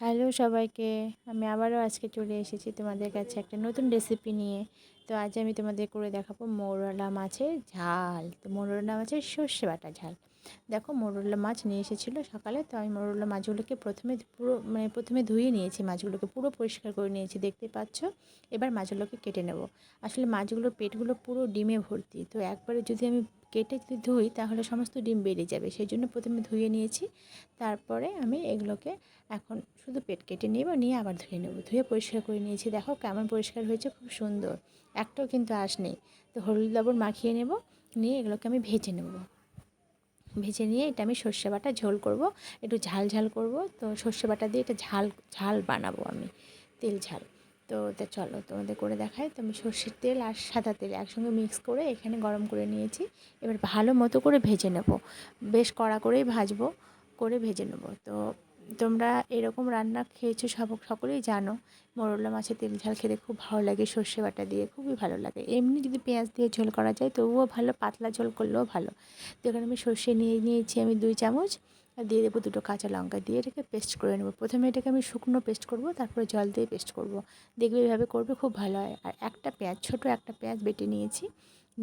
Hello সবাইকে, আমি আবারও আজকে চলে এসেছি তোমাদের কাছে একটা নতুন রেসিপি নিয়ে। তো আজ আমি তোমাদের করে দেখাবো মৌরলা মাছের ঝাল। তো মৌরলা মাছের সর্ষে বাটা ঝাল। দেখো মৌরলা মাছ নিয়ে এসেছিল সকালে, তো আমি মৌরলা মাছগুলোকে প্রথমে পুরো মানে প্রথমে ধুয়ে নিয়েছি মাছগুলোকে, পুরো পরিষ্কার করে নিয়েছি, দেখতে পাচ্ছ? এবার মাছগুলোকে কেটে নেব। আসলে মাছগুলোর পেটগুলো পুরো ডিমে ভর্তি, তো একবারে যদি আমি কেটে যদি ধুই, তাহলে সমস্ত ডিম বেরিয়ে যাবে। সেই জন্য প্রথমে ধুয়ে নিয়েছি, তারপরে আমি এগুলোকে এখন শুধু পেট কেটে নেব, নিয়ে আবার ধুয়ে নেব। ধুয়ে পরিষ্কার করে নিয়েছি, দেখো কেমন পরিষ্কার হয়েছে, খুব সুন্দর। একটাও কিন্তু আস নেই, তো হলুদ লবণ মাখিয়ে নেব, নিয়ে এগুলোকে আমি ভেজে নেব। ভেজে নিয়ে এটা আমি সর্ষে বাটা ঝোল করব। একটু ঝাল ঝাল করব। তো সর্ষে বাটা দিয়ে এটা ঝাল ঝাল বানাবো আমি, তেল ঝাল। তো তা চলো তোমাদের করে দেখায় তো আমি সর্ষের তেল আর সাদা তেল একসঙ্গে মিক্স করে এখানে গরম করে নিয়েছি। এবার ভালো মতো করে ভেজে নেব। বেশ কড়া করেই ভাজবো, করে ভেজে নেব। তো তোমরা এরকম রান্না খেয়েছো সব, সকলেই জানো। মোরলা মাছের তেল ঝাল খেতে খুব ভালো লাগে, সর্ষে বাটা দিয়ে খুবই ভালো লাগে। এমনি যদি পেঁয়াজ দিয়ে ঝোল করা যায় তবুও ভালো, পাতলা ঝোল করলেও ভালো। তো এখানে আমি সর্ষে নিয়ে নিয়েছি আমি দুই চামচ আর দিয়ে দেবো দুটো কাঁচা লঙ্কা দিয়ে এটাকে পেস্ট করে নেব। প্রথমে এটাকে আমি শুকনো পেস্ট করব, তারপরে জল দিয়ে পেস্ট করব। দেখবে এভাবে করবে খুব ভালো হয়। আর একটা পেঁয়াজ, ছোট একটা পেঁয়াজ বেটে নিয়েছি।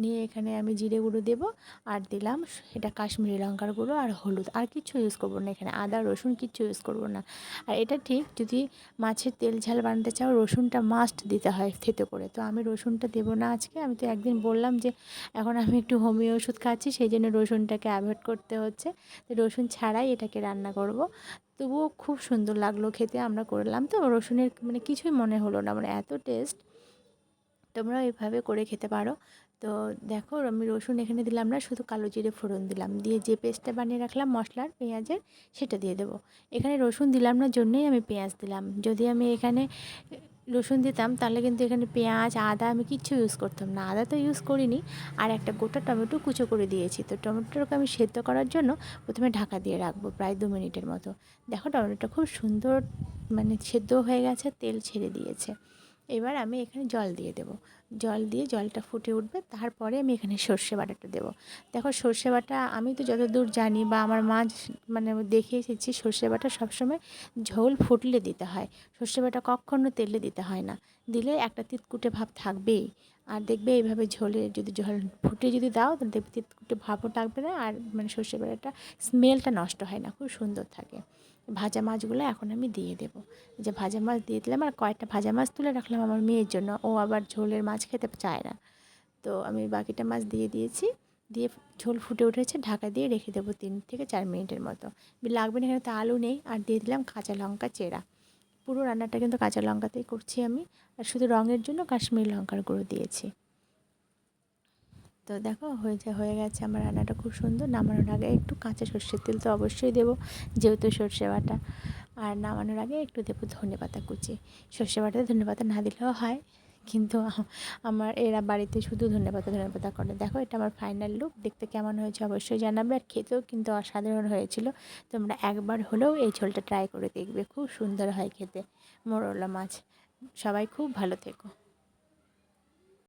নিয়ে এখানে আমি জিরে গুঁড়ো দেবো আর দিলাম এটা কাশ্মীরি লঙ্কার গুঁড়ো আর হলুদ। আর কিছু ইউজ করব না এখানে, আদা, রসুন কিচ্ছু ইউজ করব না। আর এটা ঠিক যদি মাছের তেল ঝাল বানাতে চাও, রসুনটা মাস্ট দিতে হয় থেতে করে। তো আমি রসুনটা দেবো না আজকে। আমি তো একদিন বললাম যে এখন আমি একটু হোমিও ওষুধ খাচ্ছি, সেই জন্য রসুনটাকে অ্যাভয়েড করতে হচ্ছে। তো রসুন ছাড়াই এটাকে রান্না করব। তবুও খুব সুন্দর লাগল খেতে, আমরা করলাম। তো রসুনের মানে কিছুই মনে হলো না মানে এত টেস্ট তোমরা এভাবে করে খেতে পারো। তো দেখো, আমি রসুন এখানে দিলাম না, শুধু কালো জিরে ফোড়ন দিলাম। দিয়ে যে পেস্টটা বানিয়ে রাখলাম, মশলার পেঁয়াজের, সেটা দিয়ে দেবো। এখানে রসুন দিলাম না, জন্যই আমি পেঁয়াজ দিলাম। যদি আমি এখানে রসুন দিতাম, তাহলে কিন্তু এখানে পেঁয়াজ, আদা আমি কিচ্ছু ইউজ করতাম না। আদা তো ইউজ করিনি, আর একটা গোটা টমেটো কুচো করে দিয়েছি। তো টমেটোটাকে আমি সেদ্ধ করার জন্য প্রথমে ঢাকা দিয়ে রাখব প্রায় দু মিনিটের মতো। দেখো, টমেটোটা খুব সুন্দর মানে সেদ্ধ হয়ে গেছে, তেল ছেড়ে দিয়েছে। এবার আমি এখানে জল দিয়ে দেব। জল দিয়ে জলটা ফুটে উঠবে, তারপরে আমি এখানে সর্ষে বাটাটা দেবো। দেখো সর্ষে বাটা আমি তো যতদূর জানি বা আমার মা মানে দেখে এসেছি সর্ষে বাটা সবসময় ঝোল ফুটলে দিতে হয়। সর্ষে বাটা কখনও তেলে দিতে হয় না। দিলে একটা তিতকুটে ভাব থাকবেই। আর দেখবে এইভাবে ঝোলে যদি জল ফুটে যদি দাও, তাহলে দেখবে তিতকুটে ভাবও থাকবে না। আর মানে সর্ষে বাটাটা স্মেলটা নষ্ট হয় না, খুব সুন্দর থাকে। ভাজা মাছগুলো এখন আমি দিয়ে দেবো। যে ভাজা মাছ দিয়ে দিলাম আর কয়েকটা ভাজা মাছ তুলে রাখলাম আমার মেয়ের জন্য। ও আবার ঝোলের মাছ খেতে চায় না। তো আমি বাকিটা মাছ দিয়ে দিয়েছি। দিয়ে ঝোল ফুটে উঠেছে, ঢাকা দিয়ে রেখে দেবো তিন থেকে চার মিনিটের মতো। লাগবে না এখানে তো আলু নেই, আর দিয়ে দিলাম কাঁচা লঙ্কা চেরা। পুরো রান্নাটা কিন্তু কাঁচা লঙ্কাতেই করছি আমি। আর শুধু রঙের জন্য কাশ্মীরি লঙ্কার গুঁড়ো দিয়েছি। তো দেখো, হয়ে যা, হয়ে গেছে আমার রান্নাটা খুব সুন্দর। নামানোর আগে একটু কাঁচা সর্ষের তেল তো অবশ্যই দেবো, যেহেতু সর্ষে বাটা। আর নামানোর আগে একটু দেবো ধনে পাতা কুচি। সর্ষে বাটাতে ধনে পাতা না দিলেও হয়, কিন্তু আমার এরা বাড়িতে শুধু ধনে পাতা ধনে পাতা করে। দেখো, এটা আমার ফাইনাল লুক দেখতে কেমন হয়েছে অবশ্যই জানাবে, আর খেতেও কিন্তু অসাধারণ হয়েছিল। তোমরা একবার হলেও এই ঝোলটা ট্রাই করে দেখবে। খুব সুন্দর হয় খেতে, মোরলা মাছ। সবাই খুব ভালো থেকো।